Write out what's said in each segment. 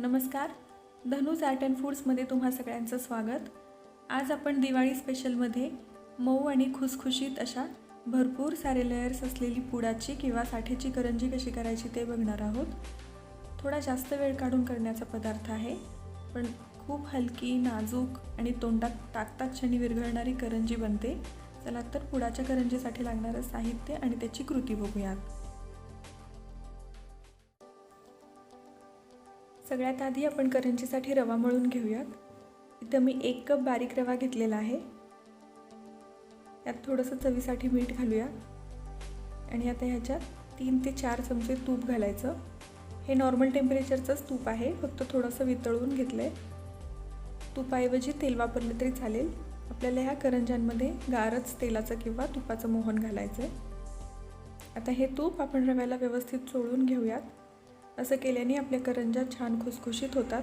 नमस्कार. धनुज art and फूड्समध्ये तुम्हा सगळ्यांचं स्वागत. आज आपण दिवाळी स्पेशलमध्ये मऊ आणि खुसखुशीत अशा भरपूर सारे लेयर्स असलेली पुडाची किंवा साठेची करंजी कशी करायची ते बघणार आहोत. थोडा जास्त वेळ काढून करण्याचा पदार्थ आहे पण खूप हलकी नाजूक आणि तोंडात टाकता क्षणी विरघळणारी करंजी बनते. चला तर पुडाच्या करंजीसाठी लागणारं साहित्य आणि त्याची कृती बघूयात. सगळ्यात आधी आपण करंजीसाठी रवा मळून घेऊयात. इथं मी एक कप बारीक रवा घेतलेला आहे. यात थोडंसं चवीसाठी मीठ घालूया आणि आता ह्याच्यात तीन ते चार चमचे तूप घालायचं. हे नॉर्मल टेम्परेचरचंच तूप आहे. फक्त थोडंसं वितळून घेतलं आहे तुपाऐवजी तेल वापरलं तरी चालेल. आपल्याला ह्या करंज्यांमध्ये गारच तेलाचं किंवा तुपाचं मोहन घालायचं आहे आता हे तूप आपण रव्याला व्यवस्थित चोळून घेऊयात. असं केल्याने आपल्या करंजा छान खुसखुशीत होतात.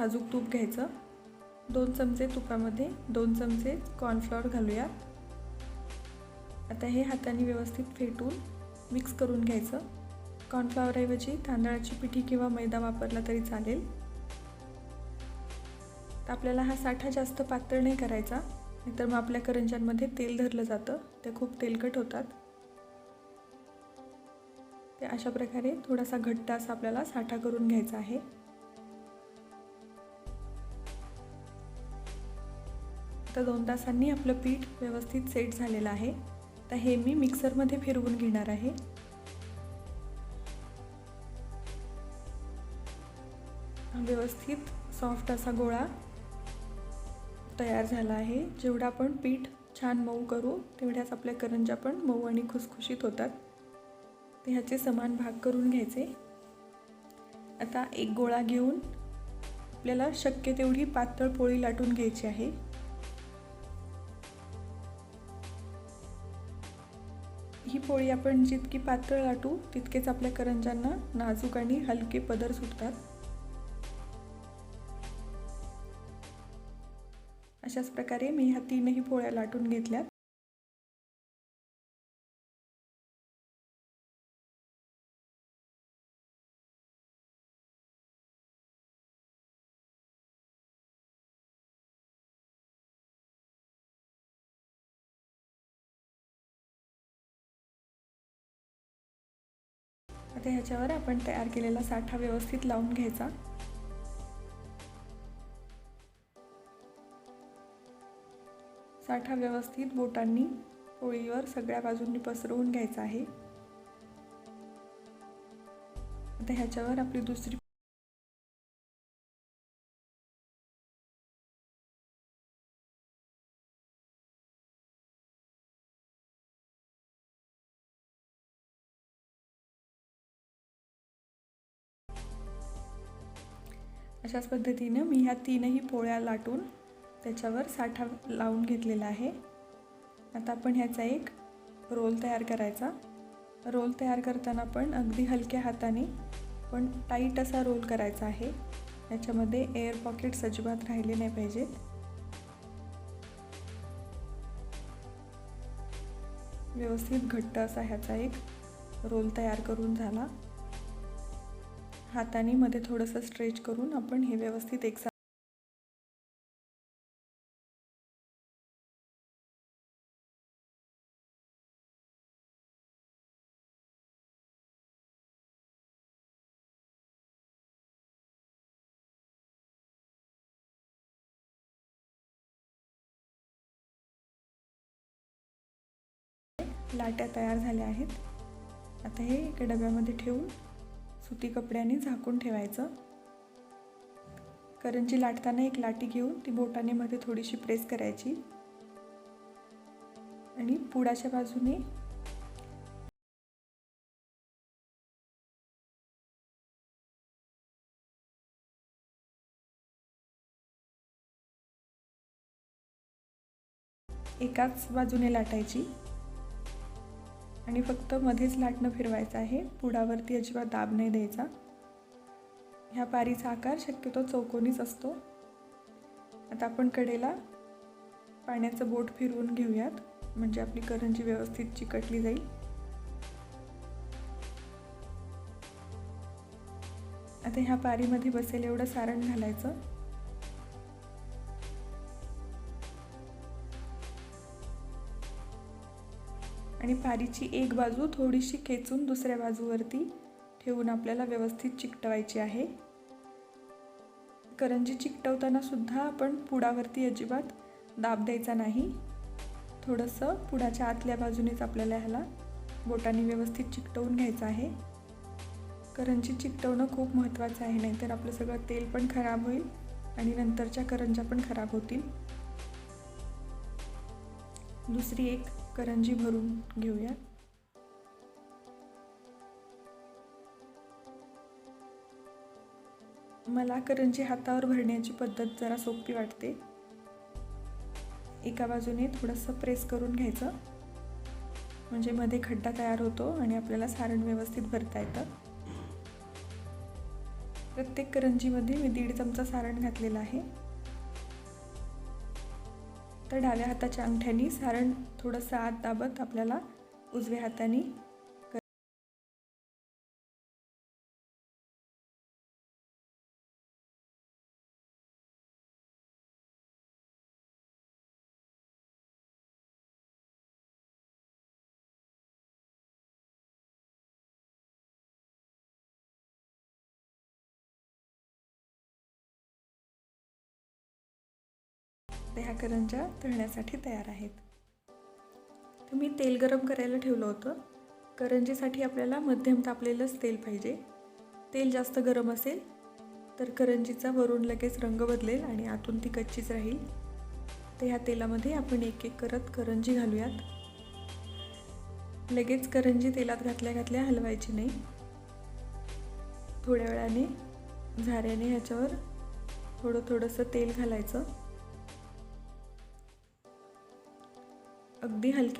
साजूक तूप घ्यायचं. दोन चमचे तुपामध्ये दोन चमचे कॉर्नफ्लॉवर घालूया आता हे हाताने व्यवस्थित फेटून मिक्स करून घ्यायचं. कॉर्नफ्लॉवरऐवजी तांदळाची पिठी किंवा मैदा वापरला तरी चालेल. तर आपल्याला हा साठा जास्त पातळ नाही करायचा नाहीतर मग आपल्या करंज्यांमध्ये तेल धरलं जातं. ते खूप तेलकट होतात. ते अशा प्रकारे थोडासा घट्ट असा आपल्याला साठा करून घ्यायचा आहे. तर दोन तासांनी आपलं पीठ व्यवस्थित सेट झालेलं आहे. तर हे मी मिक्सरमध्ये फिरवून घेणार आहे. व्यवस्थित सॉफ्ट असा गोळा तयार झाला आहे. जेवढा आपण पीठ छान मऊ करू तेवढ्याच आपल्या करंजा पण मऊ आणि खुसखुशीत होतात. ते ह्याचे समान भाग करून घ्यायचे. आता एक गोळा घेऊन आपल्याला शक्य तेवढी पातळ पोळी लाटून घ्यायची आहे. ही पोळी आपण जितकी पातळ लाटू तितकेच आपल्या करंजांना नाजूक आणि हलके पदर सुटतात. अशाच प्रकारे मी ह्या तीनही पोळ्या लाटून घेतल्यात. आता ह्याच्यावर आपण तयार केलेला साठा व्यवस्थित लावून घ्यायचा. साठा व्यवस्थित बोटांनी पोळीवर सगळ्या बाजूंनी पसरवून घ्यायचा आहे. आता ह्याच्यावर आपली दुसरी अशाच पद्धतीनं मी ह्या तीनही पोळ्या लाटून त्याच्यावर साठा लावून घेतलेला आहे. आता आपण ह्याचा एक रोल तयार करायचा. रोल तयार करताना पण अगदी हलक्या हाताने पण टाईट असा रोल करायचा आहे. याच्यामध्ये एअर पॉकेट्स अजिबात राहिले नाही पाहिजेत. व्यवस्थित घट्ट असा ह्याचा एक रोल तयार करून झाला. हाताने मध्ये थोडंसं स्ट्रेच करून आपण हे व्यवस्थित एक लाट्या तयार झाल्या आहेत. आता हे एका डब्यामध्ये ठेवून सुती कपड्याने झाकून ठेवायचं. करंजी लाटताना एक लाटी घेऊन ती बोटाने मध्ये थोडीशी प्रेस करायची. आणि पुडाच्या बाजूने एकाच बाजूने लाटायची. आणि फक्त मध्येच लाटणं फिरवायचं आहे. पुडावरती अजिबात दाब नाही द्यायचा. ह्या पारीचा आकार शक्यतो चौकोनीच असतो. आता आपण कडेला पाण्याचं बोट फिरवून घेऊयात. म्हणजे आपली करंजी व्यवस्थित चिकटली जाईल. आता ह्या पारीमध्ये बसेल एवढं सारण घालायचं. आणि पारीची एक बाजू थोडीशी खेचून दुसऱ्या बाजूवरती ठेवून आपल्याला व्यवस्थित चिकटवायची आहे. करंजी चिकटवताना सुद्धा आपण पुडावरती अजिबात दाब द्यायचा नाही. थोडंसं पुडाच्या आतल्या बाजूनेच आपल्याला ह्याला बोटाने व्यवस्थित चिकटवून घ्यायचं आहे. करंजी चिकटवणं खूप महत्त्वाचं आहे नाहीतर आपलं सगळं तेल पण खराब होईल आणि नंतरच्या करंजा पण खराब होतील. दुसरी एक करंजी भरून घेऊया. मला करंजी हातावर भरण्याची पद्धत जरा सोपी वाटते. एका बाजूने थोडंसं प्रेस करून घ्यायचं. म्हणजे मध्ये खड्डा तयार होतो आणि आपल्याला सारण व्यवस्थित भरता येतं. प्रत्येक करंजीमध्ये मी दीड चमचा सारण घातलेलं आहे. तर डाव्या हाताच्या अंगठ्यानी सारण थोडंसं आत दाबत आपल्याला उजव्या हाताने ह्या करंजा तळण्यासाठी तयार आहेत. तर मी तेल गरम करायला ठेवलं होतं. करंजीसाठी आपल्याला मध्यम तापलेलंच तेल पाहिजे. तेल जास्त गरम असेल तर करंजीचा वरून लगेच रंग बदलेल आणि आतून ती कच्चीच राहील. तर ह्या तेलामध्ये आपण एक एक करत करंजी घालूयात. लगेच करंजी तेलात घातल्या घातल्या हलवायची नाही. थोड्या वेळाने झाऱ्याने ह्याच्यावर थोडं थोडंसं तेल घालायचं. अगदी हलकी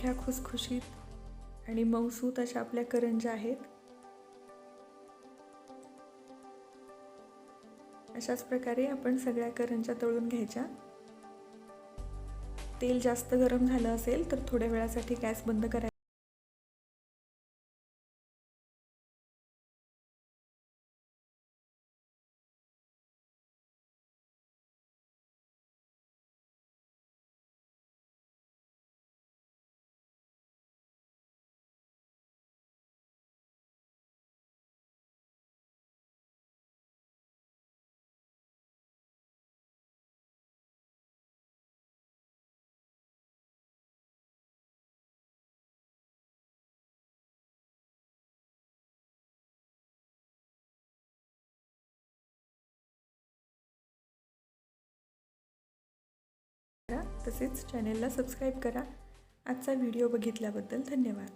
सारख्या खुसखुशीत आणि मऊसूत अशा आपल्या करंज्या आहेत. अशाच प्रकारे आपण सगळ्या करंज्या तळून घ्यायच्या. तेल जास्त गरम झालं असेल तर थोड्या वेळासाठी गॅस बंद करायचा. तसेच चॅनेलला सबस्क्राईब करा. आजचा व्हिडिओ बघितल्याबद्दल धन्यवाद.